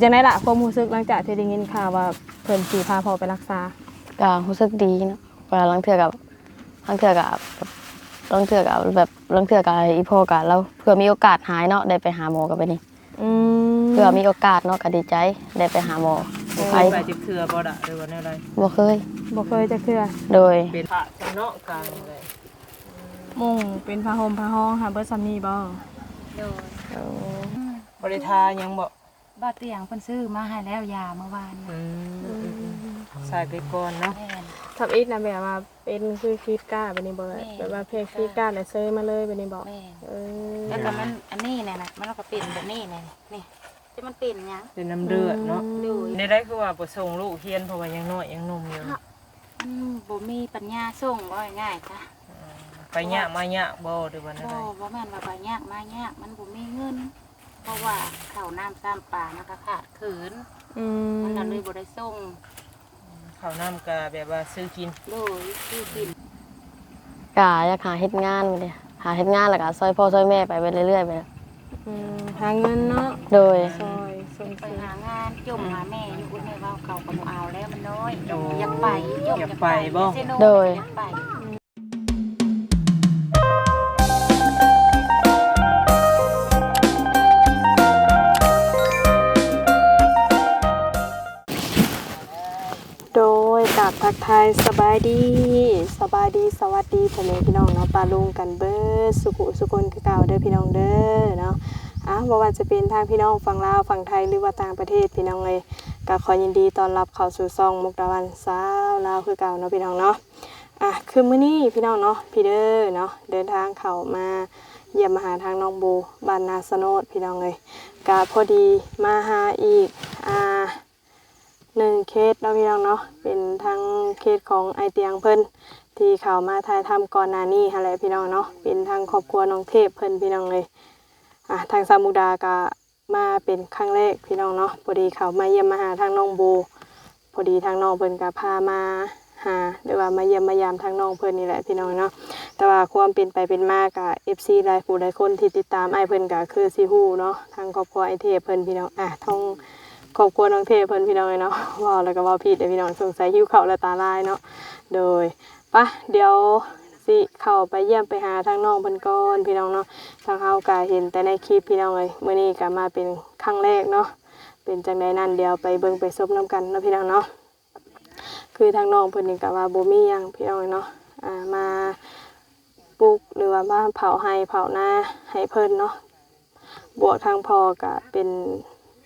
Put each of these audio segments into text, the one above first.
จังไดล่ะความรู้สึกหลังจากที่ได้ยินข่าวว่าเพิ่นสิพาพ่อไปรักษาก็รู้สึกดีเนาะเวลาลังเทื่อกับลังเทื่อกับแบบลังเทื่อกับแบบลังเทื่อกับอีพ่อกับเราเพื่อมีโอกาสหายเนาะได้ไปหาหมอกันไปนี่อืมเพื่อมีโอกาสเนาะก็ดีใจได้ไปหาหมอไปไปจิเถื่อบ่ดะหรือว่าแนวใดบ่เคยบ่เคยจะเคือโดยเป็นพระชำเนาะกลางเลยมุ่งเป็นผ้าห่มผ้าห้องหาเบิดซัมนี่บ่โดยบริทายังบ่ บ้าเตียงเพิ่นซื้อมาให้แล้วยาเมื่อวานอืมใส่ไปก่อนเนาะแม่นทับอีกนะแบบว่าเป็นคือคีดก้าแบบนี้บ่แม่ แบบว่าเพลงคีดก้าแล้วเซยมาเลยแบบนี้บ่แม่นเออแล้วก็มันอันนี้น่ะนะมันก็เป็นแบบนี้น่ะนี่ที่มันเป็นหยังเป็นน้ำเลือดเนาะโดยในได้คือว่าบ่ส่งลูกเฮียนเพราะว่ายังน้อยยังหนุ่มอยู่มันบ่มีปัญญาส่งบ่ง่ายๆจ้ะไปยะมายะบ่หรือว่าแนวบ่ใดบ่แม่นว่าไปยากมายากมันบ่มีเงิน เพราะว่าข้าวน้ำซ้ำปลามันก็ขาดเขินอืมมันก็เลยบ่ได้ส่งข้าวน้ำก็แบบว่าซื้อกินโดยคือกินกะอยากหาเฮ็ดงานไปเลยหาเฮ็ดงานแล้วก็ซอยพ่อซอยแม่ไปไปเรื่อยๆไปอืมหาเงินเนาะโดย ซอยส่งไปเสริมหางานจมหาแม่อยู่อุ่นในเว้าเขาก็บ่เอาแล้วมันน้อยโอ้อยากไปจมอยากไปบ่เซโนโดยอยากไป บทักทายสบายดีสบายดีสวัสดีพ่อแม่พี่น้องเนาะปลาลุงกันเบิดสุขุสุคนคือเก่าเด้อพี่น้องเด้อเนาะอะบ่ว่าจะเป็นทางพี่น้องฝั่งลาวฝั่งไทยหรือว่าต่างประเทศพี่น้องเลยก็ขอยินดีต้อนรับเข้าสู่ซองมุกดาวันสาวลาวคือเก่าเนาะพี่น้องเนาะอะคือมื้อนี้พี่น้องเนาะพี่เด้อเนาะเดินทางเข้ามาเยี่ยมมาหาทางน้องโบบ้านนาสโนดพี่น้องเลยก็พอดีมาหาอีกอ่า หนึ่งเคสเนาะพี่น้องเนาะเป็นทั้งเคสของไอเตียงเพิ่นที่เขามาถ่ายทำก่อนหน้านี้อะไรพี่น้องเนาะเป็นทางครอบครัวน้องเทพเพิ่นพี่น้องเลยอะทางสามุดาก็มาเป็นครั้งแรกพี่น้องเนาะพอดีเขามาเยี่ยมมาหาทางน้องโบพอดีทางน้องเพิ่นก็พามาหาหรือว่ามาเยี่ยมมายามทางน้องเพิ่นนี่แหละพี่น้องเนาะแต่ว่าความเป็นไปเป็นมากับ FC หลายผู้หลายคนที่ติดตามไอเพิ่นก็คือสิฮู้เนาะทางครอบครัวไอเทพเพิ่นพี่น้องอะท้อง ครอบครัวน้องเทพเพิ่นพี่น้องเลยเนาะว่าแล้วก็ว่าผิดเดี๋ยวพี่น้องสงสัยหิวเข่าวและตาลายเนาะโดยปะเดี๋ยวสิเข้าไปเยี่ยมไปหาทางน้องเพิ่นก่อนพี่น้องเนาะทางเฮาก็เห็นแต่ในคลิปพี่น้องเลยมื้อนี้ก็มาเป็นครั้งแรกเนาะเป็นจังไดนั่นเดี๋ยวไปเบิ่งไปซบน้กันเนาะพี่น้องเนาะคือทางน้องเพิ่นนี่ก็ว่าบ่มีหยังพี่น้องเนาะอ่ามาปลูกหรือว่ามาเผาให้เผาหน้าให้เพิ่นเนาะบวกทางพ่อก็เป็น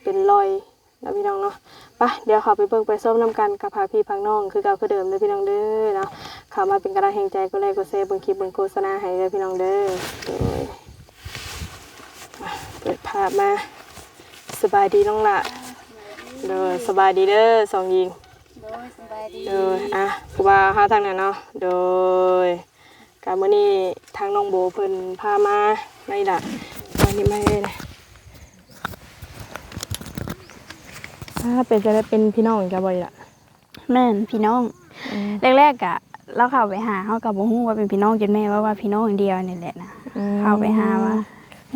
เป็นรอย แล้วพี่น้องเนาะไปเดี๋ยวเขาไปเบิ่งไปส้มน้ำกันกับพาพี่พังน้อง คือเก่าคือเดิมเลยพี่น้องเด้อเนาะเขามาเป็นกระดาแห่งใจก็เลยก็เซฟเบิ่งคลิปเบิ่งโฆษณาให้เลยพี่น้องเด้อโดยอะเปิดภาพมาสบายดีน้องละเด้อสบายดีเด้อสองหญิงโดยสบายดีเด้ออะกูว่าหาทางนั้นเนาะโดยการมื้อนี้ทางน้องโบเพิ่นพามาในล่ะอันนี้ไม่ได้นะถ้าเป็นจะได้เป็นพี่น้องกันบ่อยล่ะแม่นพี่น้องแรกๆกะเราเข้าไปหาเขากับบ่ฮู้ว่าเป็นพี่น้องจนแม่ว่าว่าพี่น้องเดียวนี่แหละนะเข้าไปหาว่า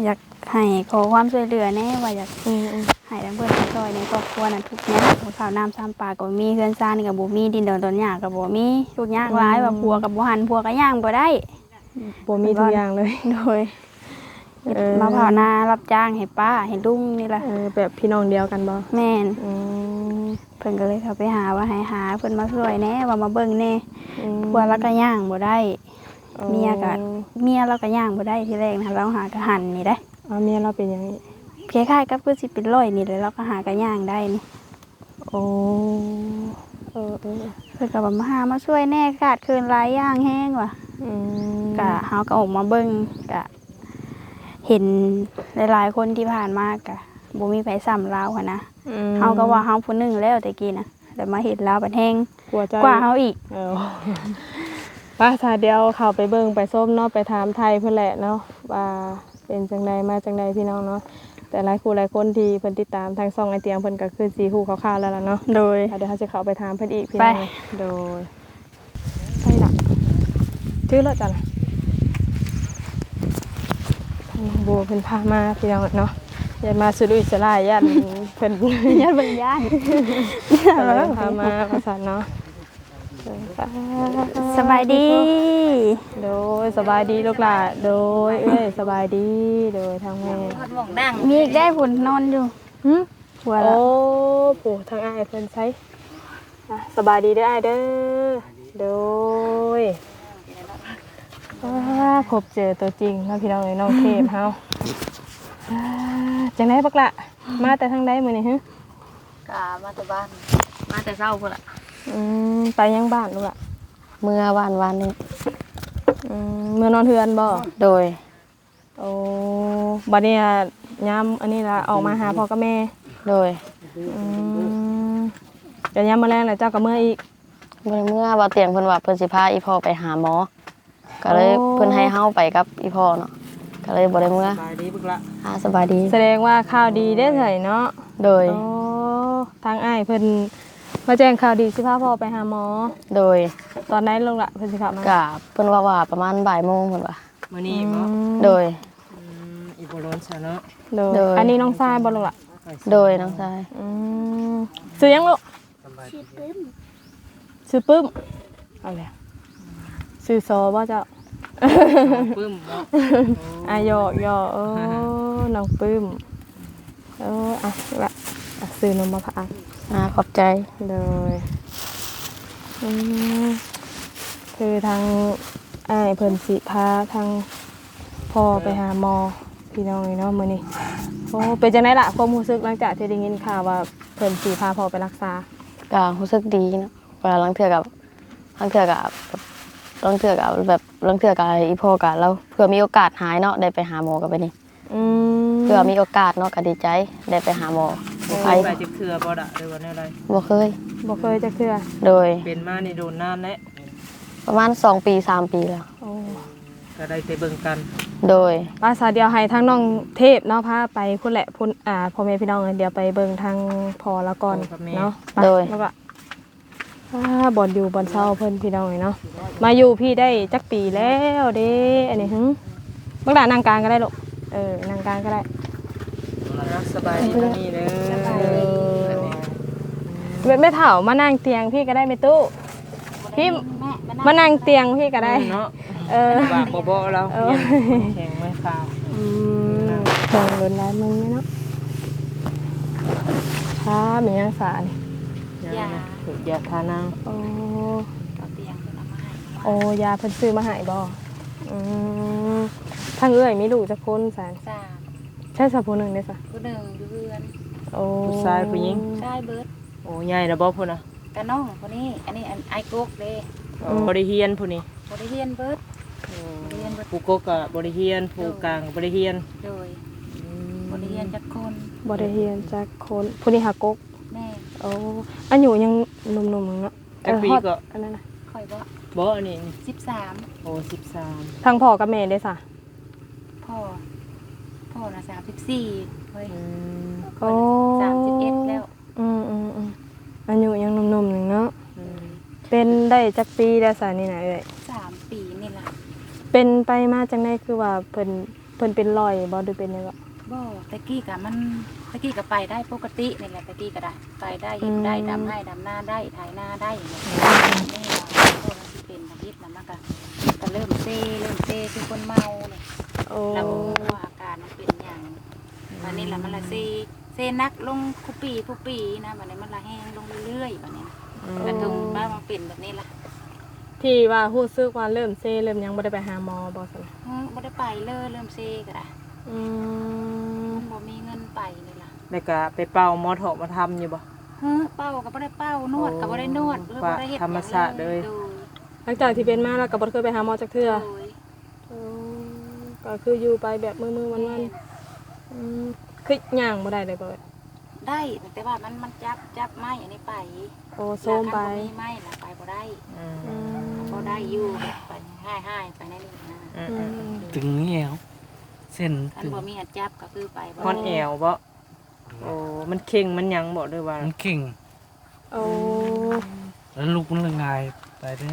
อยากให้ขอความช่วยเหลือแน่ว่าอยากอืมอืมให้ทั้งเพื่อนทั้งซอยในครอบครัวนั้นทุกอย่างข้าวน้ำซ้ำปลาก็บ่มีเฮือนซ่านก็บ่มีดินดอนต้นหญ้าก็บ่มีทุกอย่างหลายว่าผัวกับบ่หันผัวก็ย่างบ่ได้ บ่มีทุกอย่างเลย โดย เออ มาเผานารับจ้างให้ป้าให้ลุงนี่ล่ะเออแบบพี่น้องเดียวกันบ่แม่นอืมเพิ่นก็เลยเข้าไปหาว่าให้หาเพิ่นมาช่วยแหน่ว่ามาเบิ่งแหน่อืมผัวแล้วก็ย่างบ่ได้อ๋อเมียก็ เมียเราก็ย่างบ่ได้ทีแรกนะเราหากระหันนี่ได้อ๋อเมียเราเป็นอย่างนี้คล้ายๆกับคือสิเป็นร้อยนี่เลยเราก็หากระย่างได้นี่โอ้เออเออเพิ่นก็บอกมาหามาช่วยแน่ขาดคืนหลายอย่างแห้งว่ะ อืมก็เฮาก็ออกมาเบิ่งก็ เห็นหลายๆคนที่ผ่านมากะบ่มีไผซ้ำเราหันนะอืมเฮาก็ว่าเฮาผู้หนึงแล้วแต่กี้นะแต่มาเห็นเราบัดแห้งกลัวเจ้กว่าเฮาอีกเออไป้าซาเดียวเข้าไปเบิ่งไปส้มเนาะไปถามไทยเพิ่นแหละเนาะว่าเป็นจังใดมาจังใดพี่น้องเนาะแต่หลายคู่หลายคนที่เพิ่นติดตามทางช่องไอเตียงเพิ่นก็คือสิฮู้คร่าวๆแล้วล่ะเนาะโดยเดี๋ยวเขาจะเข้าไปถามเพิ่นอีกพี่ไปน้องโดยไปละชื่อรถจ้ะ นะทางน้องโบเพิ่นพามาพี่น้องเนาะอย่ามาสุรุ่ยสลายยันเพิ่นยันเบิ่งย่านเออพามาประสานเนาะเออไปสบายดี โดยสบายดีลูกหล่ะโดยเอ้ยสบายดีโดยทางแม่ทอดหม่องดังมีอีกได้ผลนอนอยู่หึหัวโอ้ละผู้ทางอ้ายเพิ่นใช้อะสบายดีเด้ออ้ายเด้อโดยว้า พบเจอตัวจริงเนาะพี่น้องเอ้ยน้องเทพเฮาอ่าจังไดบักละมาแต่ทางใดมื้อนี้ฮะกามาแต่บ้าน มาแต่เช้าพุ่นล่ะอืมไปยังบ้านลูกล่ะเมื่อวานวานนี้อืมเมื่อนอนเฮือนบ่โดย โอ้บัดนี้อะยามอันนี้ละออกมาหาพ่อกับแม่โดยอืมเดี๋ยวยามมื้อแรงแล้วเจ้าก็เมื่ออีกเมื่อเมื่อว่าเตียงเพิ่นว่าเพิ่นสิพาอีพ่อไปหาหมอ ก็เลยโอ้เพิ่นให้เฮาไปกับอีพ่อเนาะก็เลยบ่ได้เมื่อสบายดีบึกละอ่าสบายดีแสดงว่าข่าวดีได้อไสเนาะโดย โอ้ทางอ้ายเพิ่นมาแจ้งข่าวดีสิพาพ่อไปหาหมอ โดยตอนไหนลงละเพิ่นสิขับมากับเพิ่นว่าว่าประมาณบ่ายโมงเพิ่นว่ามื้อนี้บ่อืมโดย อืมอีบ่ร้อนซะเนาะโดยโดย อันนี้น้องทรายบ่ลงละโดยน้องชายอืมซื้อยังลูกซื้อปึ้มเอาแล้ว ซื้อซอบ่เจ้าปึ้มเนาะอายอกยอกเออน้องปึ้มเอออะละอะซื้อนมมาพักอ่าขอบใจเลยอืมคือทางอ้ายเพิ่นสิพาทางพ่อไปหาหมอพี่น้องนี่เนาะมื้อนี้โอ้เป็นจังไดล่ะความรู้สึกหลังจากที่ได้ยินข่าวว่าเพิ่นสิพาพ่อไปรักษาก็รู้สึกดีเนาะว่าลังเทื่อกับลังเทื่อกับ แบบลังเทื่อกับแบบลังเทื่อกับอีพ่อกับเราเพื่อมีโอกาสหายเนาะได้ไปหาหมอกันไปนี่อืมเพื่อมีโอกาสเนาะก็ดีใจได้ไปหาหมอบ่เคไปยไปจักเทื่อบ่ดะหรือว่าแนวใดบ่เคยบ่เคยจะเทื่อโดยเป็นมานี่โดนนานแล้วประมาณ2ปี3ปีแล้วโอ้ก็ได้แต่เบิ่งกัน โดยภาษาเดียวให้ทั้งน้องเทพเนาะพาไปพุ่นแหละพุ่นอ่าพ่อแม่พี่น้องเดี๋ยวไปเบิ่งทางพ่อละก่อนเนาะไปโดยแล้วก็ อ่าบ่อนอยู่บ่อนเช่าเพิ่นพี่น้องเนาะมาอยู่พี่ได้จักปีแล้วเด้อันนี้หึบักดานั่งกลางก็ได้ลูกเออนั่งกลางก็ได้นะสบายดีมื้อนี้เด้อสบายดี เวทไม่เฒ่ามานั่งเตียงพี่ก็ได้ไหมตู้พี่แม่มานั่งเตียงพี่ก็ได้ เนาะเออว่าบ่บ่เราเออ แข็งไม่ข่าวอืมเบิ่งโดนร้ายมึงไหมเนาะช้าเป็นยังสารยาถูก ยาทานังโอ้เอาเตียงขึ้นมาให้โอ้ยาเพิ่นซื้อมาให้บ่อืมทางเอื้อยมีลูกจักคนสารสามใช่สักผู้หนึ่งได้สะผู้หนึ่งอยู่เรือนโอ้ผู้ชายผู้หญิง ชายเบิดโอ้ใหญ่แล้วบ่พุ่นน่ะกะน้องคนนี้ อันนี้อันไอ้กกเด้โอ้บ่ได้เฮียนผู้นี้บ่ได้เฮียนเบิด บ่ได้เฮียนเบิดผู้กกก็บ่ได้เฮียนผู้กลางก็บ่ได้เฮียนโดยบ่ได้เฮียนจักคนบ่ได้เรียนจักคนผู้นี้หากก แม่โอ้อันอยู่ยังหนุ่มๆนึงเนาะจักปีฮอดก็อันนั้นน่ะค่อยบ่บ่อันนี้13โอ้13ทางพ่อกับแม่ได้สะพ่อพ่อน่ะ34เฮ้ยอืมโอ้31แล้ว อืมอืมอืมอันอยู่ยังหนุ่มๆนึงเนาะอืมเป็นได้จักปีได้สานี่น่ะเอ้ยสามปีนี่ล่ะเป็นไปมาจังไดคือว่าเพิ่นเพิ่นเป็นรอยบ่หรือเป็นหยังก็ บ่ตะกี้กะมันตะกี้ก็ไปได้ปกตินี่แหละตะกี้ก็ได้ไปได้เห็นได้ดำให้ดำหน้าได้ถ่ายหน้าได้อย่างเงี้ยนี่ว่าโอ้มันสิเป็นอาทิตย์นั้นมันก็ก็เริ่มเซ่เริ่มเซ่คือคนเมาเนี่ยโอ้แล้วว่าอาการมันเป็นอย่างวันนี้ละมันละเซ่เซ่นักลงคุปีคุปีนะวันนี้มันละแห้งลงเรื่อยๆวันนี้กระทุงบ้ามันเป็นแบบนี้ล่ะที่ว่าฮู้ซึกว่าเริ่มเซเริ่มหยังบ่ได้ไปหาหมอบ่ซั่นน่ะเออบ่ได้ไปเลยเริ่มเซ่ก็ได้ อืมบ่มีเงินไปนี่ล่ะแล้วก็ไปเป่าหมอเถาะมาทำอยู่บ่ เฮ้อเป้าก็บ่ได้เป้านวดก็บ่ได้นวดหรือบ่ได้เฮ็ดหยังธรรมชาติเลย โดยหลังจากที่เป็นมาแล้วก็บ่เคยไปหาหมอจักเทื่อโดยอ๋อก็คืออยู่ไปแบบมือๆวันๆอืมคือย่างบ่ได้เลยบ่เอ้ยได้แต่ว่ามันมันจับจับไม้อันนี้ไปโอ้โซมไป แล้วคันบ่มีไม้น่ะไปบ่ได้อืมอืมบ่ได้อยู่ไปให้ๆไปในนี้นะ อืมอือืมมถึงแอว เส้นคันถึงบ่มีอันจับก็คือไปบ่ฮอนแอวบ่โอ้มันเข่งมันหยังบ่ด้วยว่ามันเก่งโอ้แล้วลูกมันละงายไปเด้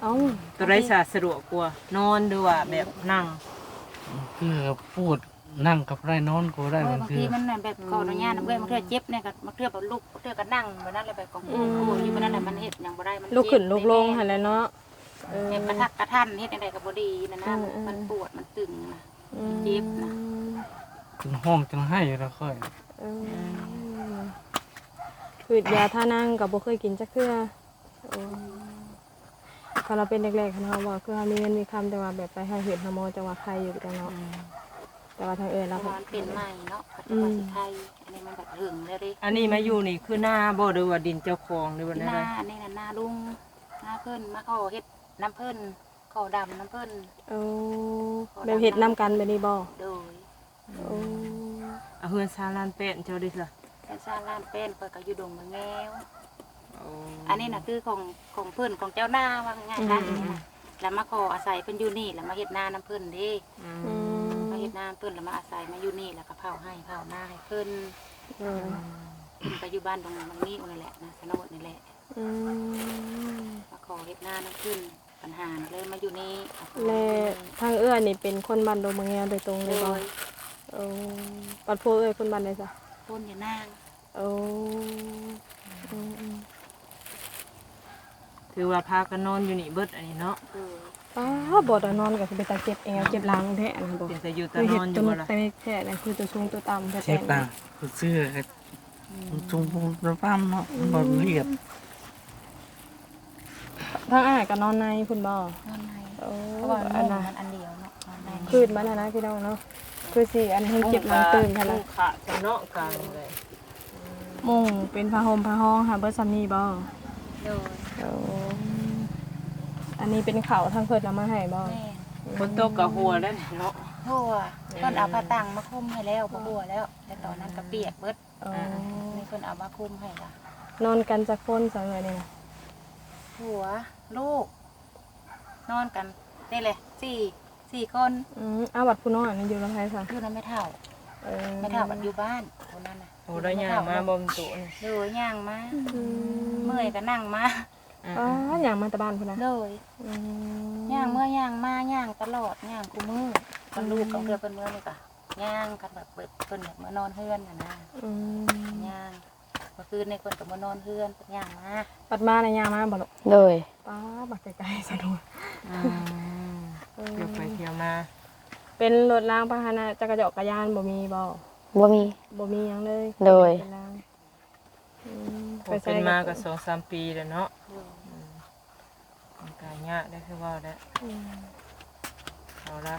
เอ้าตัวไรสะสะดวกกว่านอนหรือว่าแบบนั่งคือปวดนั่งกับได้นอนก็ได้เอ้ยบางบางทีทีมันน่ะแบบขออนุญาตนะเอ้ยบางเทื่อเจ็บเนี่ยก็บางเทื่อแบบลุกบางเทื่อก็นั่งแบบนั้นเลยแบบของกูกูอยู่แบบนั้นแหละมันเฮ็ดหยังบ่ได้มันลุกขึ้นเจ็บลุกลงหั่นแหละเนาะเออ เจ็บกระทักกระทันเฮ็ดจังไดก็บ่ดีนะนะอืมอืม มันปวดมันตึงนะอืม เจ็บนะจนห้องจนให้แล้วค่อยเออคือยาท่านั่งก็บ่เคยกินจักเทื่อโอ้พอเราเป็นแรกๆคันเฮาว่าคือเฮามีเงินมีคำแต่ว่าแบบไปหาเห็ดหาหมอจังว่าใครอยู่กันเนาะแต่ว่าทางเอิ้นเพเราราะก็ว่ามันเป็นใหม่เนาะปัจจุบันสิไทยอันนี้มันแบบหึงแล้วดิอันนี้มาอยู่นี่คือหน้าบ่หรือว่าดินเจ้าของหรือว่าที่อะหไรน้านี่น่ะหน้าลุงหน้าเพิ่นมาขอเฮ็ดน้ำเพิ่น ขอดำน้ำเพิ่นเอาแบบเฮ็ดนํกันแบบนี้บ่โดยโอ้เอาเฮือนซาลานเป็ดเจ้าดิล่ะเป็นสร้างร้านเป็นเปิดก็อยู่ดงมะแง้วโอ้อันนี้น่ะคือของของเพิ่นของเจ้าหน้าว่าง่ายๆนะแล้วมาขออาศัยเพิ่นอยู่นี่แล้วมาเฮ็ดนาน้ำเพิ่นเด้อืมอืมมาเฮ็ดนาเพิ่นแล้วมาอาศัยมาอยู่นี่แล้วก็เผาให้เผาหน้าให้เพิ่นเออเพิ่นไปอยู่บ้านตรงบางนี้นั่นแหละนะสนบนี่แหละอืมมาขอเฮ็ดนาน้ำเพิ่น ปัญหาเลยมาอยู่นี่และทางเอื้อนี่เป็นคนบ้านดงมะแงวโดยตรงเลยโดบ่ยโอ้ปัดโพเอ้ยคนบ้านใดซะพ่นอย่านางโอ้อืมอืมถือว่าพากันนอนอยู่นี่เบิดอันนี้เนาะเออป้าบ่ตอนนอนก็สิไปตาเจ็บเอวเจ็บหลังแท้นะบ่ เป็นแต่อยู่แต่คือนเฮ็ดอนอจยู่นบ่ล่ะแต่แท้นั่นคือตัวสูงตัวต่ำแท้ๆเช็คตาคือเสื้อครับจุงพุงระปั้มเนาะมันบ่เรียบ ทางอ้ายก็นอนในพุ่นบ่นอนในโอ้เพราะว่าอันมุ้น่ะงมันอันเดียวเนาะนอนในคืนมันน่ะนะพี่น้องเนาะคือสิอันให้เจ็บหลังตื่นค่ะลูนะกขะจะเนาะกันเลยมุงเป็นผ้าห่มผ้าห้องค่ะเบิดซัมนี่บ่โดยโอ้อันนี้เป็นข้าวทางเพิ่นเอามาให้บ่แม่คนโตกับหัวแล้วนี่เนาะหัวเพิ่นเอาผ้าตังมาคลุมให้แล้วบ่หัวแล้ว แต่ตอนนั้นก็เปียกเบิดอ๋อนี่เพิ่นเอามาคลุมให้ล่ะนอนกันจักคนสังเอ้ยนี่นะหัว ลูก นอนกันนี่เลยสี่สี่คนอืมอ้าวบัดผู้น้อยนี่อยู่กับไผซะอยู่นั้นไม่เท่าเออไม่เท่าบัดอยู่บ้านคนนั้นน่ะโอ้ได้ยางมาบ่มตุนโดยย่างมาอืมเมื่อยก็นั่งมาอ๋ออย่างมาแต่บ้านพุ่นนะโดยอืมย่างเมื่อย่างมาย่างตลอดย่างกูมือกับลูกกับเพื่อนเพิ่นเมื่อนี่ก็ย่างกันแบบเปิดเพิ่นแบบมานอนเฮือนน่ะนะอืมย่างเมื่อคืนในเพิ่นก็มานอนเฮือนเพิ่นย่างมาบัดมาในะยามมาบ่ลูกโดยป้าบักไกลๆสะดวกอืมเที่ยวไปเที่ยวมาเป็นรถล้างพาหนะจักรยานกระยานบ่มีบ่บ่มี บ่มีหยังเลยโดยเป็นล้างอืมผมเป็นมาก็สองสามปีแล้วเนาะมันกายากได้คือว่าแล้วอืมเอาละ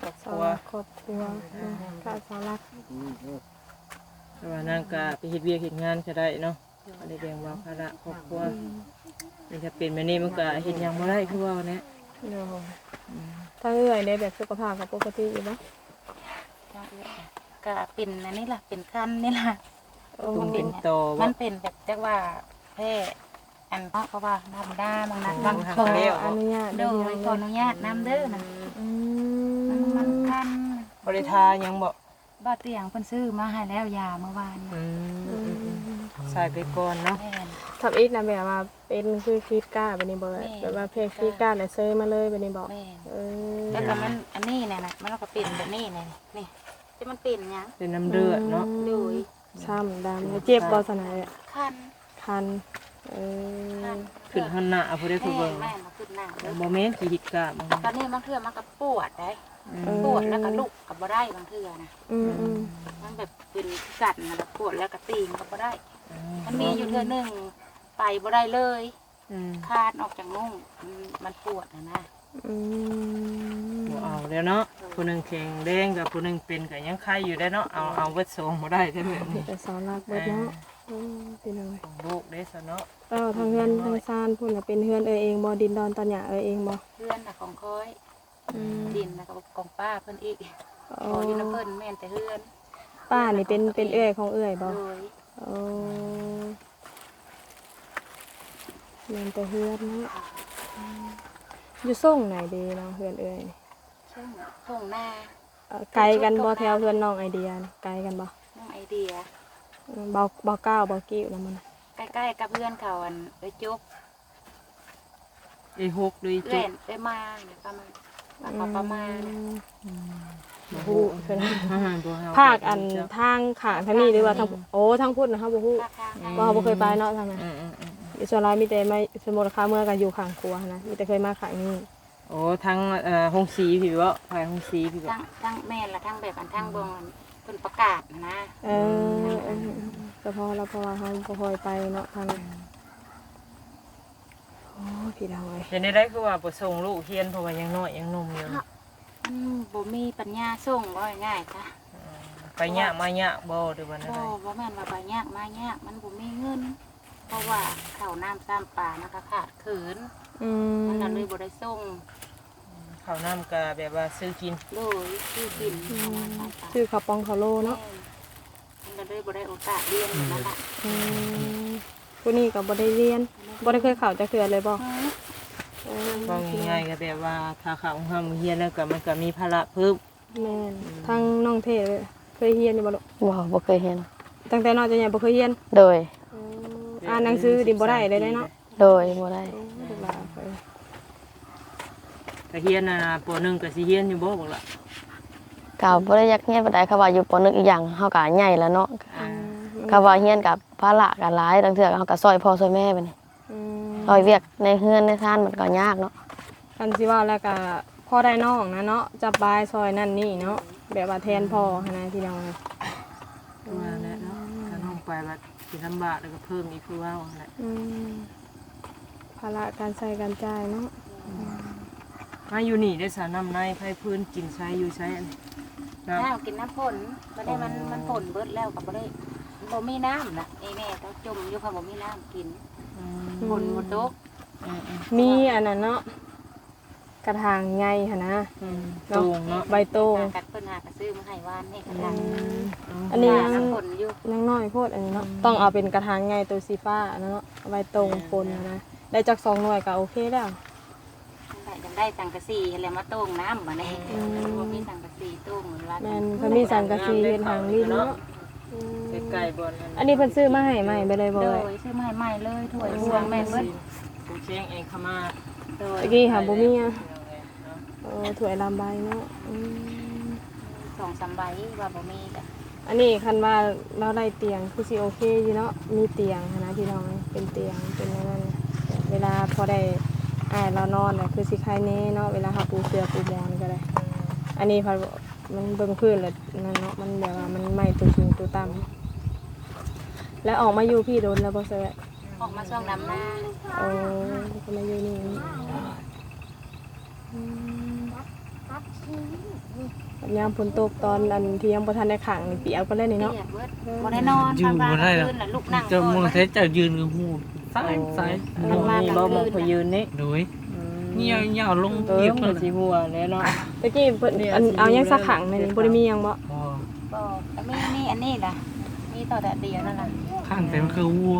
ครอบคสารัววครอบครัวอืมข้าสาวรัก แต่ว่านั่งก็ไปเฮ็ดเวียกเฮ็ดงานก็ได้เนาะบ่ได้แบ่งเบาภาระครอบครัวนี่ถ้าเป็นแบบนี้มันก็เฮ็ดหยังบ่ได้คือว่าแหละเดี๋ยวถ้าเอื้อยได้แบบสุขภาพก็ปกติอยู่บ่จ้าเอื้อยก็เป็นอันนี้ล่ะเป็นคันนี่ล่ะตุ่มเป็นโตบ่มันเป็นแบบจักว่าแพ้อันเพราะว่าธรรมดาบางนัดบางทางคอเลี้ยวอนุญาตโดยขออนุญาตนำเด้อนะอืมันมมันคันบ่ได้ทาหยังบ่ บ้าเตียงเพิ่นซื้อมาให้แล้วยาเมื่อวานอืมใส่ไปก่อนเนาะแม่น ทำอีกนะแบบว่าเป็นคือฟีดก้าแบบนี้บ่แม่ แบบว่าเพลฟีดก้าแล้วเซยมาเลยแบบนี้บ่แม่นเออแล้วก็มันอันนี้เนี่ยนะมันก็เป็นแบบนี้เนี่ยนี่จะมันเป็นหยังเป็นน้ำเลือดเนาะโดยช้ำดำแล้วเจ็บบ่สนายอะคันคันเออคันขึ้นหันหน้าผู้ใดผู้แม่เบิ่งแม่มาขึ้นหน้าเด้อบ่แม่นสิหิดกะมันตอนนี้บางเทื่อมันก็ปวดได้อืเอมอ ปวดแล้วก็ลุกกับบ่ได้บางเทื่อนะอืมอืมมันแบบเป็นกัดนะแบบปวดแล้วก็ตีนก็บ่ได้ มันมีอยู่เทื่อหนึงไปบ่ได้เลยอืมคาดออกจากนุ่งมันมันปวดนะนะอืมบ่เอาแล้วเนาะผู้หนึงแข็งแรงกับผู้หนึงเป็นก็ยังไข้อยู่ได้เนาะเอาเอาเบิดสองบ่ได้ได้แบบนี้แต่สาวรักเบิดเนาะอืมเป็นอะไรของลูกเด้ซะเนาะเอ้าทางเฮือนทางซานพุ่นน่ะเป็นเฮือนเอยเองบ่ดินดอนตอนหยาเอยเองบ่เพื่อนน่ะของคอย อืมดินนะกับของป้าเพิ่นอีกอ๋ขอออยู่นะเพิ่นแม่นแต่เฮือนป้านี่เป็นเป็นเอื้อยของเอื้อยบ่ โดยโอ้แม่นแต่เฮือนเนาะอืมอยู่ส่งไหนดีเนาะเฮือนเอื้อยนี่ช่วงช่วงหน้าเอ่อไกลกันบ่แถวเฮือนน้องไอเดียนี่ไกลกันบ่น้องไอเดียอืมบ่บ่ก้าวบ่กิ้วแล้วมันน่ะใกล้ๆกับเพื่อนเขาอันไปจุกไอ้หกเลยจุเล่กนไปมาเนี่ยประมา ณปากกับประมาณอืมบ่ฮู้เพิ่นอาหารบ่เฮภาคอันทางขางทางนี้หรือว่าทางโอ้ทางพุทธนะครับบ่ฮู้ราคาว่าเขาบ่เคยไปเนาะทางนั้นอืมอืมอืมอิสรามีแต่ไม่สมมุติค่าเมื่อกันอยู่ข้างครัวนะมีแต่เคยมาข้างนี้โอ้ทั้งเอ่อห้องสีพี่บ่ภายห้องสีพี่บ่ทั้งทั้งแม่ละทั้งแบบอันทั้งเบงเพิ่นประกาศนะเออเออก็พอแล้วเพราะว่าเขาบ่ค่อยไปเนาะทางนั้น โอ้พี่น้องเอ้ยเห็นได้คือว่าบ่ส่งลูกเรียนเพราะว่ายังน้อยยังหนุ่มอยู่มันบ่มีปัญญาส่งบ่ง่ายๆจ้ะไปยะมายะบ่หรือว่าอะบ่ไรบ่แม่นว่าไปยากมายากมันบ่มีเงิน เพราะว่าข้าวน้ำซ้ำปลามันก็ขาดเขินอืมมันก็เลยบ่ได้ส่งข้าวน้ำก็แบบว่าซื้อกินเลยชื่อกินข้าวน้ำซ้ำปลาชื่อข้าวปองข้าวโลเนาะมันก็เลยบ่ได้โอกาสเรียนอยู่นั่นล่ะอืม ผู้นี้ก็บ่ได้เรียนบ่ได้เคยเข้าจักเทื่อเลยบ่เออว่าง่ายๆก็แบบว่าถ้าเข้าห้องเรียนแล้วก็มันก็มีภาระเพิ่มแม่นทางน้องเทศเคยเรียนอยู่บ่ลูกบ่บ่เคยเห็น ตั้งแต่น้อยจนใหญ่บ่เคยเรียนโดยอ่านหนังสือดิบ่ได้เลยได้เนาะโดยบ่ได้ ลูกหลานไปก็เรียนน่ะนะปหนึ่งก็สิเรียนอยู่บ่บอกล่ะก็บ่ได้อยากเรียนปานใดเขาว่าอยู่ปนึกอีกอย่างเฮาก็ใหญ่แล้วเนาะอ่า เขาว่าเรียนกับภาระก็หลายบางเทื่อเฮาก็ซอยพ่อซอยแม่ไปนี่อืมซอยเวียกในเฮือนในทานมันก็ยากเนาะอันสิว่าแล้วก็พ่อได้น้องนะเนาะจับบายซอยนั่นนี่เนาะแบบว่าแทนพ่อหั้นนะพี่น้องว่าแหละเนาะถ้าน้องไปว่าสิลำบากแล้วก็เพิ่มอีกคือว่าแหละอืมภาระการใช้การจ่ายเนาะมาอยู่นี่ได้สาน้ำในไผพื้นกินใช้อยู่ใช้อันน้ำน้ำกินน้ำฝนบ่ได้มันมันฝนเบิดแล้วก็บ่ได้ บ่มีน้ำน่ะไอ้แม่ต้องจมอยู่ค่ะบ่มีน้ำกินอืมฝนบ่ตกอืมอืมมีอันนั้นเนาะกระถางใหญ่หั่นนะอืมเนาะตูงเนาะใบโตงหากัดเพิ่นหากระซื้อมาให้วานนี่กระดังอันนี้ยังน้ำฝนอยู่ยังน้อยโพดอันนี้เนาะต้องเอาเป็นกระถางใหญ่ตัวสีฟ้าอันนั้นเนาะเอาใบตรงปนนะนะได้จากสองหน่วยก็โอเคแล้วได้จังได้สังกะสีแล้วมาต้งน้ำบ่แน่บ่มีสังกะสีต้งเหมือนว่าแม่นเพิ่นมีสังกะสีเฮ็ดหางลิ้นเนาะ ใกล้ๆบ่อนอันนี้เพิ่นซื้อมาให้ใหม่ไปเลยบ่โดเอ้ยยซื้อมาให้ใหม่เลยถ้วยพวงแม่นเบิดปูเชียงเองเข้ามาโดยตะกี้หาบ่มีอะเนาะเออถ้วยลำใบเนาะอืมสองสามใบว่าบ่มีจ้ะอันนี้คันว่าเราได้เตียงคือสิโอเคอยู่เนาะมีเตียงหั้นนะพี่น้องเป็นเตียงเป็นอันนั้นเวลาพอได้อ่ายเรานอนน่ะคือสิคลายแน่เนาะเวลาเฮาปูเสื้อปูหมอนก็ได้ อันนี้พอ มันเบิ่งพื้นเลยนั่นเนาะมันแบบว่ามันไม่ตัวสูงตัวต่ำแล้วออกมาอยู่พี่โดนแล้วบ่เสยออกมาช่องดำนาโอ้ก็มาอยู่นี่อืมยามฝนตกตอนอันที่ยังบ่ทันได้ขังนี่เปียกไปเลยนี่เปีเนาะยกเบิดบ่ได้นอนยืนทำงานบ่ได้หรอกคืนน่ะลูกนั่งจะก่อนมองว่าใช้เจ้ายืนกับหูซ้ายซ้ายมองนี่บ่มองพยืนนี่โดย เงี้ยวเงี้ยวลงเออเหยียบมัมันนสิหัวแล้วเนาะ ตะกี้เพิ่นอันเอายังสักขังในนี่บ่ได้มีหยังบ่พอบ่อันนี้นี่อันนี้ล่ะ มีต่อแต่เดียวนั่นล่ะข้างแต่มันคือวัว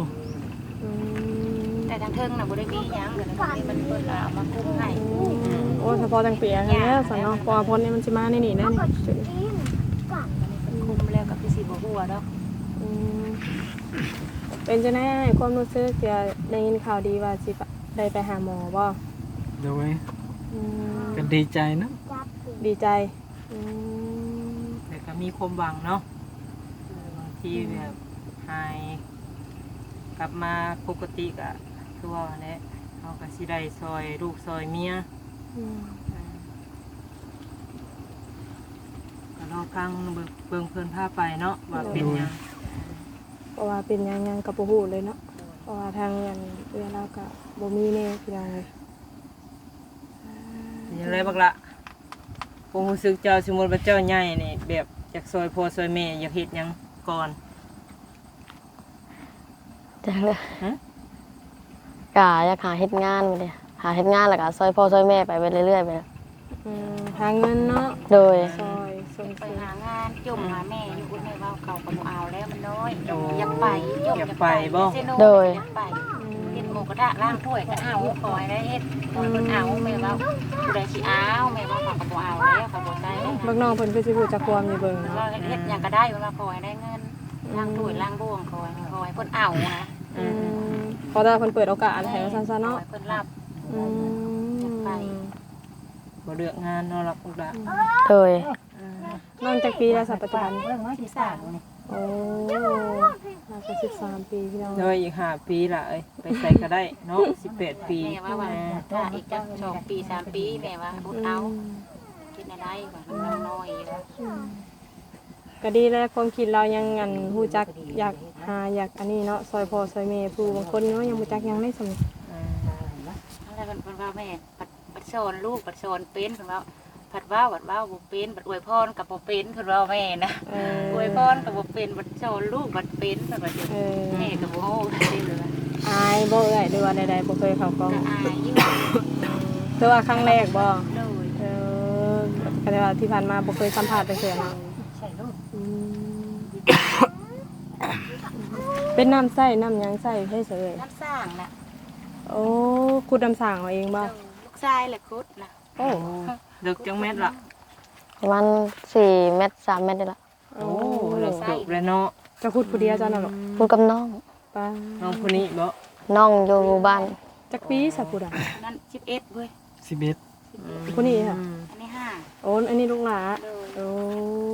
อืมแต่ทางเทิงน่ะบ่ได้มีหยังเดี๋ยวนี้มันเพิ่นเอามาคุมให้โอ้เฉพาะจังเปียกอันนี้สันเนาะเพราะว่าพ้นนี่มันสิมาในนี่แน่นี่คุมแล้วก็คือสิบ่หัวดอกอืมเป็นจังได๋ความรู้สึกเสียได้ยินข่าวดีว่าสิได้ไปหาหมอบ่ โดยอืมก็ดีใจนะดีใจอืมแต่ก็มีความหวังเนาะเออบางทีแบบหายกลับมาปกติก็คือว่าแหละเขาก็สิได้ซอยลูกซอยเมียอืมก็รอฟังเบิ่งเบิ่งเพิ่นพาไปเนาะว่าเป็นหยังเพราะว่าเป็นหยังยังกับบ่ฮู้เลยเนาะเพราะว่าทางเงินเอื้อเราก็บ่มีแน่พี่น้องเลยเป็น ยังไงบักละผมรู้สึกเจ้าสมมุติว่าเจ้าใหญ่นี่แบบอยากซอยพ่อซอยแม่อยากเฮ็ดหยังก่อนจังเลยฮะกะอยากหาเฮ็ดงานไปเลยหาเฮ็ดงานแล้วก็ซอยพ่อซอยแม่ไปไปเรื่อยๆไปเลยอืมหาเงินเนาะโดย ซอยส่งไปเสริมหางานจมหาแม่อยู่คุณแม่ว่าเขาก็บ่เอาแล้วมันน้อยอยากไปจมอยากไปเซโนอยากไปเฮ็ดหมู กระทะล้างถ้วยก็เอาขอให้ได้เฮ็ดคนเพิ่นเอาแม่ว่าผู้ใดสิเอาแม่ว่าเขาก็บ่เอาแล้วเขาบ่ได้แล้วเบิ่งน้องเพิ่นคือสิฮู้จักความอยู่เบิ่งเนาะว่าเฮ็ดหยังก็ได้ว่าขอให้ได้เงินล้างถ้วยล้างบ่วงขอให้ขอให้เพิ่นเอานะอืมเพราะว่าเพิ่นเปิดโอกาสให้ว่าซั่นๆเนาะขอให้เพิ่นรับอืมไปบ่เลือกงานเนาะรับบักละโดยอืมน้องจักปีแล้วสัปปัจจุบันเรื่องน้อยที่สามนี่ โอ้น่าจะสิบสามปีพี่น้องโดยอีกห้าปีละเอ้ยไปใส่ก็ได้เนาะสิบแปดปีแม่ว่าว่าถ้าอีกจักสองปีสามปีแม่ว่าบุญเอากินอะไรว่ามันน้อยอยู่ก็ดีแล้วความคิดเรายังงันฮู้จักอยากหาอยากอันนี้เนาะซอยพ่อซอยแม่ผู้บางคนเนาะยังบ่จักยังได้สมอ่าอะไรมันมันว่าแม่ปัดปัดสอนลูกปัดสอนเป็นเพิ่นว่า ผัดว่าวัดว่าบ่เป็นบัดอวยพรกับบ่เป็นเพิ่นว่าแม่นะเอออวยพรกับบ่เป็นบัดสอนลูกบัดเป็นเพิ่นว่าเดี๋ยวเออแม่ก็บ่ฮู้ได้เลยอายบ่เอ่ยหรือว่าใดๆบ่เคยเข้ากล้องก็อายอยู่แต่ว่าครั้งแรกบ่เลยเออก็ได้ว่าที่ผ่านมาบ่เคยสัมภาษณ์ไปเสียเนาะใช่ลูกอืมเป็นน้ำใส่น้ำหยังใส่ให้เสยน้ำสร้างน่ะโอ้คุดน้ำสางเอาเองบ่ลูกชายแหละคุดนะโอ้ เด็กจังเม็ดละประมาณสี่เมตรสามเมตรนี่ละโอ้เด็กจบแล้วเนาะจะคุดผู้เดียวจ้ะน่ะหรอกพูดกับน้องป้าน้องคนนี้บ่น้องอยู่บ้านจักปีสักผู้ใดนั่น11เว้ยสิบเอ็ดผู้นี้ค่ะอืมอันนี้ห้าโอ้อันนี้ลูกหลาเลยโอ้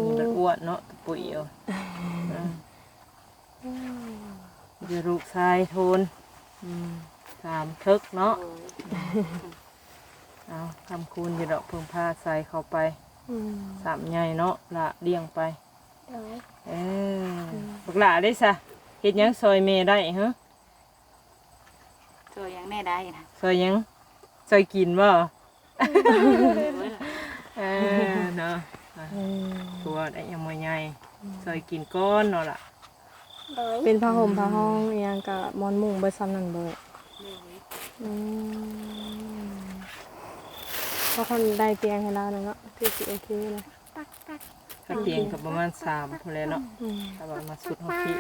นี่มันอ้วนเนาะตะปุ๋ยเอาเดี๋ยวลูกชายโทนอืมสามทึกเนาะ เอาทำคูณอยู่ดอกเพิ่งพาใส่เข้าไปอืมสามใหญ่เนาะละเลี้ยงไป เออบักหลาได้ซะเฮ็ดหยังซอยเมได้ฮะตัวยังแน่ได้นะซอยหยังซอยกินบ่เออเนาะตัวได้ยังบ่ใหญ่ซอยกินก้อนเนาะล่ะเป็นผ้าห่มผ้าห้องอหยังกะมอนมุงเบิดซ้ำนั่นเบิดอืม เพราะคนได้เตียงให้เราเนาะคือสิโอเคนะถ้าเตียงกับประมาณ3พุ่นแหละเนาะอืมถ้าว่ามาสุดเฮาพี่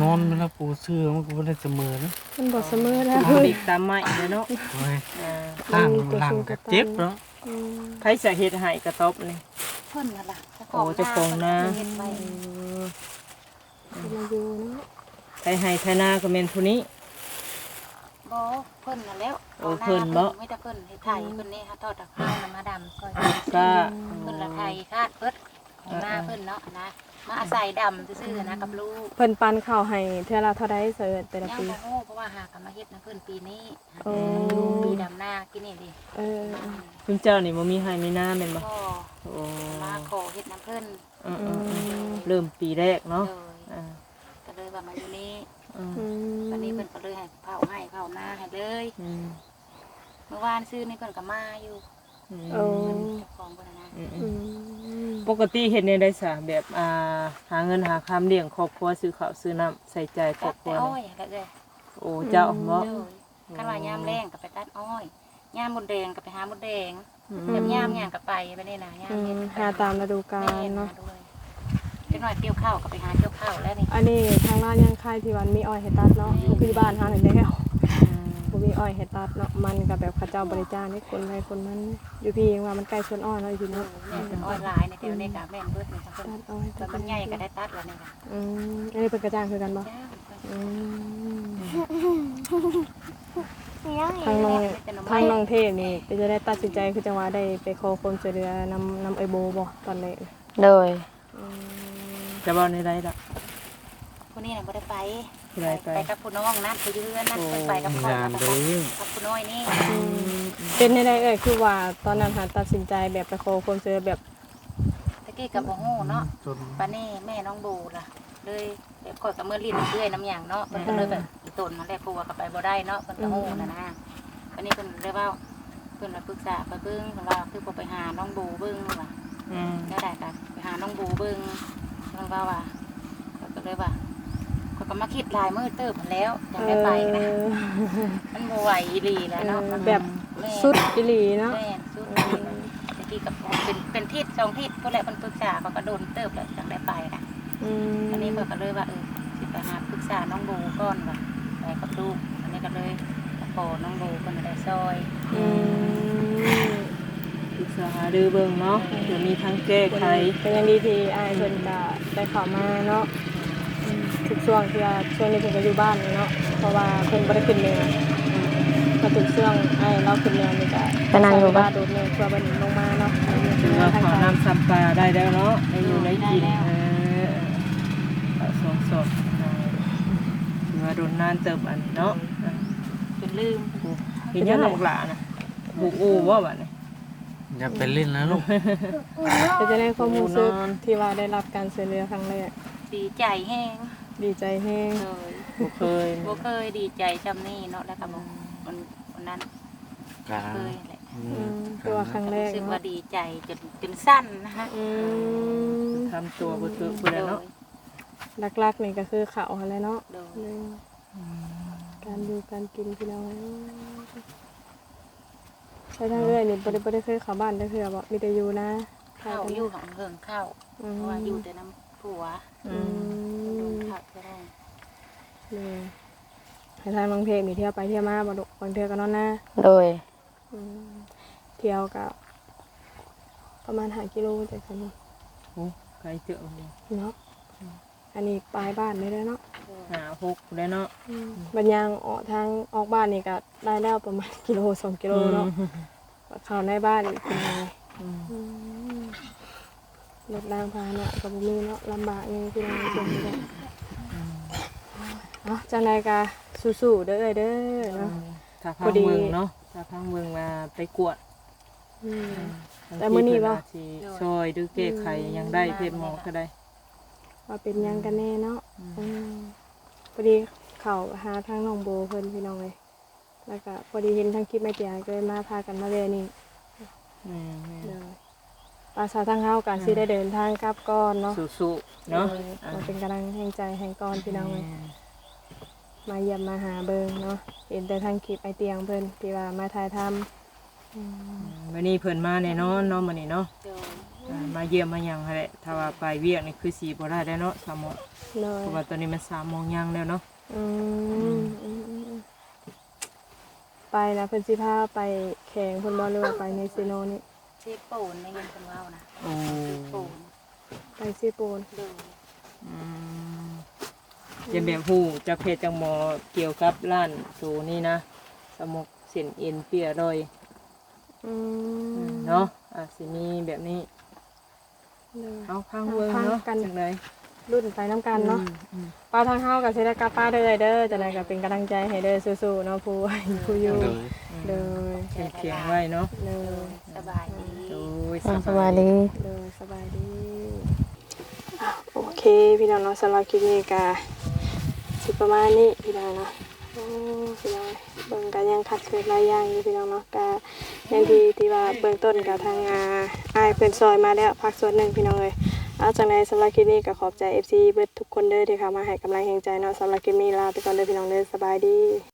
นอนเวลาปูเสื้อมันก็ไม่ได้เสมอนะมันบ่เสมอแล้วมันปีกตามไม้เลยเนาะโอ้ยเออข้างหลังก็เจ็บเนาะอืมไผจะเฮ็ดให้กระตบนี่เพิ่นน่ะล่ะโอ้เจ้าของนาเฮ็ดไว้เอามาอยู่เนาะไผให้ไผนาก็แม่นผู้นี้ บ่เพิ่นน่ะแล้วโอ้เพิ่นบ่ไม่แต่เพิ่นเฮ็ดไทยเพิ่นนี่ฮะทอดตะข้าวน่ะมาดำซอยก็เพิ่นละไทยคาดเพิดของหน้าเพิ่นเนาะนะ มาอาศัยดำซื่อๆนะกับลูกเพิ่นปันข้าวให้เทื่อละเท่าใดเสิร์ชแต่ละยังปี บ่ฮู้เพราะว่าหากันมาเฮ็ดนะเพิ่นปีนี้โอ้ ปีดำหน้ากินนี่ดิเออคุณเจ้านี่บ่มีให้มีหน้าแม่นบ่ก็โอ้มาขอเฮ็ดน้ำเพิ่นเออๆๆเริ่มปีแรกเลเนาะยอ่าก็เลยว่ามาอยู่นี่ อืมอืมวันนี้เพิ่นก็เลยให้เผาให้เผาหน้าให้เลยอืมเมื่อวานซื้อนี่เพิ่นก็มาอยู่อืมโอ้เจ้าของเพิ่นน่ะนะอืมอืมปกติเฮ็ดในได้ซะแบบอ่าหาเงินหาคำเลี้ยงครอบครัวซื้อข้าวซื้อน้ำใส่ใจครตัอดบคแต่รัวอ้อยนะแล้วเลยโอ้เจ้าบ่เลยคันว่ายามแรงก็ไปตัดอ้อยยามมดแดงก็ไปหามดแดงอืมแบบยามหยังก็ไปไปนี่นะยามอืเฮ็มดหาตามฤดูกาลเนาะ จักหน่อยเกี่ยวข้าวก็ไปหาเกี่ยวข้าวแล้วนี่อันนี้ทางร้านยังคายที่วันมีอ้อยให้ตัดเนาะบ่คือบ้านเฮานั่นแล้วบ่มีอ้อยให้ตัดเนาะมันก็แบบเขาเจ้าบริจาคให้คนใดคนมันอยู่พี่ยังว่ามันใกล้สวนอ้อยเนาะอยู่พี่เนาะแม่เป็นอ้อยหลายในแถวนี้ก็แม่นเบิดนี่ค่ะเพิ่นตัดอ้อยตอนมันใหญ่ก็ได้ตัดแล้วนี่ค่ะอืมอันนี้เป็นกระจ้างคือกันบ่จ้าอืมทางน้องทางน้องเทพนี่ก็จะได้ตัดสินใจคือจังหวะได้ไปขอความช่วยเหลือนำนำไอโบบ่ตอนแรกโดยอืม จะบ่ในไรล่ะผู้นี้น่ะบ่ได้ไปผู้ใดไปไป กับผู้น้องนั่นไปอยู่เรือนนั่นเพิ่นไปกับพ่องานกับเด้อกับผู้น้อยนี่เป็นในใดเอ่ยคือว่าตอนนั้นหาตัดสินใจแบบไปขอความช่วยเหลือแบบตะกี้ก็บ่ฮู้เนาะจนปานนี้แม่น้องโบล่ะเลยแบบก่อยกับมือลิ้นเรื่อยน้ำหยางเนาะเพิ่นก็เลยแบบอีตนมาแลกครัวกับไปบ่ได้เนาะเพิ่นก็ฮู้นะนะวันนี้เพิ่นเลยว่าเพิ่นมาปรึกษาไปเบิ่งเพิ่นว่าคือบ่ไปหาน้องโบเบิ่งว่าอืมแล้วได้กันไปหาน้องโบเบิ่งเพิ่นว่าว่าเพิ่นก็เลยว่าก็ก็มาคิดหลายมื้อเติบหั้นแล้วจังได้ไปนะมันบ่ไหวอีหลีแล้วเนาะมันแบบแม่สุดอิหลีเนาะแม่นสุดอีหลีตะกี้กับเป็นเป็นทิศสองทิศพุ่นแหละเพิ่นปรึกษาก็ก็โดนเติบแล้วจังได้ไปนะ อืมอันนี้เพิ่นก็เลยว่าเออสิไปหาปรึกษาน้องโบก่อนว่าไปกับลูกอันนี้ก็เลยขอน้องโบเพิ่นได้ซอย อืม กษาหารือเบิ่งเนาะเดี๋ยวมีทั้งแก้ไขเป็นอย่างดีที่อายเพิ่นก็ได้เข้ามาเนาะอืมทุกช่วงที่ว่าช่วงนี้เพิ่นก็อยู่บ้านนี่เนาะเพราะว่าเพิ่นบ่ได้ขึ้นเหนือมาถึงช่วงไอ้ายเราขึ้นเหนือนี่ก็ไปนั่งอยู่บ้านโดดเหนือเพื่อเพิ่นลงมาเนาะถือว่าเขานำซัมปลาได้แล้วเนาะได้อยู่ได้กินเออเอาสองสดถือว่าโดนนานเติบอันเนาะอะจนลืม เห็นยังหลอกหลานะบุกอูว่าแบบนี้ อย่าไปเล่นนะลูกจะจะได้ความรู้สึกที่ว่าได้รับการช่วยเหลือครั้งแรก ดีใจแห้งดีใจแห้งเลยบุเคยบ่เคยดีใจจำนี่เนาะแล้วก็บอกวันวันนั้นกาเคยแหละอืมคือว่าครั้งแรกรู้สึกเนาะว่าดีใจจนจนสั้นนะฮะอืมทำตัวบุถือบุแล้วเนาะลักๆนี่ก็คือเขาอะไรเนาะโดยอืมการอยู่การกินพี่น้อง ใช้ทางเรื่อยนี่บ่ได้บ่ได้เคยเข้าบ้านได้คือบ่มีแต่อยู่นะเข้าอยู่ของเฮิงเข้าอืเพมราะว่าอยู่แต่น้ำผัวอืโดมนขับก็ได้นี่ให้ทางบางเพลงนี่เที่ยวไปเที่ยวมาบ่ดุบางเที่ยวก็นอนหน้าโดยอืมเที่ยวกับประมาณ5กิโลจากกันโอ้ไกลเจอเนาะ อันนี้ปลายบ้านได้แล้วเนาะหาหกแล้วเนาะบัญญังออกทางออกบ้านนี่ก็ได้แล้วประมาณกิโลสองกิโลเนาะเข้าในบ้านอีกเป็นไงรถรางพาหนะกับบุมีเนาะลำบากยังพี่น้องชมไม่ได้เนาะจังไดกะสู้ๆเด้อเอ้ยเด้อเนาะ ถ้าพพัองดีเมืองเนาะถ้าพังเมืองมาไปกวดอืม แต่มื้อนี้บ่ บางทีเพิ่นอาจสิซอยหรือแก้ไขยังได้เพศหมอก็ได้ ว่าเป็นหยังกันแน่เนาะอืมพอดีเขาหาทางน้องโบเพิ่นพี่น้องเลยแล้วก็พอดีเห็นทางคลิปแม่เตียก็เลยมาพากันมาเวนี่อืมเลยอาสาทางเฮากันสิได้เดินทางกลับก่อนเนาะสู้ๆเนาะเลยมาเป็นกำลังแห่งใจแห่งก่อนพี่น้องเลย มาเยี่ยมมาหาเบิงเนาะเห็นแต่ทางคลิปไอเตียงเพิ่นที่ว่ามาถ่ายทำอืมวันนี้เพิ่นมาแน่นอนเนาะมื้อนี้เนาะโดย อ่ามาเยี่ยมมาหยังหั่นแหละถ้าว่าไปเวียกนี่คือสิบ่ได้แล้วเนาะสามโมงเลยเพราะว่าตอนนี้มันสามโมงยังแล้วเนาะอืมอืมอืมอืมไปนะเพิ่นสิพาไปแข่งเพิ่นบ่หรือว่าไปในซีโนนี่เชฟปูนในเงินคนเว้านะโอ้ปูนไปซีโปนโดยอืมจะแบบฮู้จักเพศจังหมอเกี่ยวกับร้านสูนี่นะสมกเส้นเอ็นเปียดอยอืมเนาะอาจสิมีแบบนี้ เลยเอาพังเวิงเนาะพังกันจังไดรุ่นไปน้ำกันเนาะป้าทางเฮากับเซนกาป้าเด้อเด้อจังไดก็เป็นกำลังใจให้เด้อสู้ๆเนาะผู้ผู้อยู่โดยเด้อเขียงไว้เนาะเด้อสบายดีโอ้ยอ่าสบายดีเด้อสบายดีอะโอเคพี่น้องเนาะสำหรับคลิปนี้ก็สิประมาณนี้พี่น้องเนาะโอ้พี่น้องเบิ่งกันยังคัดเกิดหลายอย่างอยู่พี่น้องเนาะก็อ ย่างที่ที่ว่าเบื้องต้นกับทางอาอายเพื่อนซอยมาแล้วพักส่วนหนึ่งพี่น้องเลยเอาจากในสำหรับคลิปนี้ก็ขอบใจ FC เบิดทุกคนเด้อที่เข้ามาให้กำลังแรงใจเนาะสำหรับคลิปนี้ลาไปก่อนเด้อพี่น้องเด้อสบายดี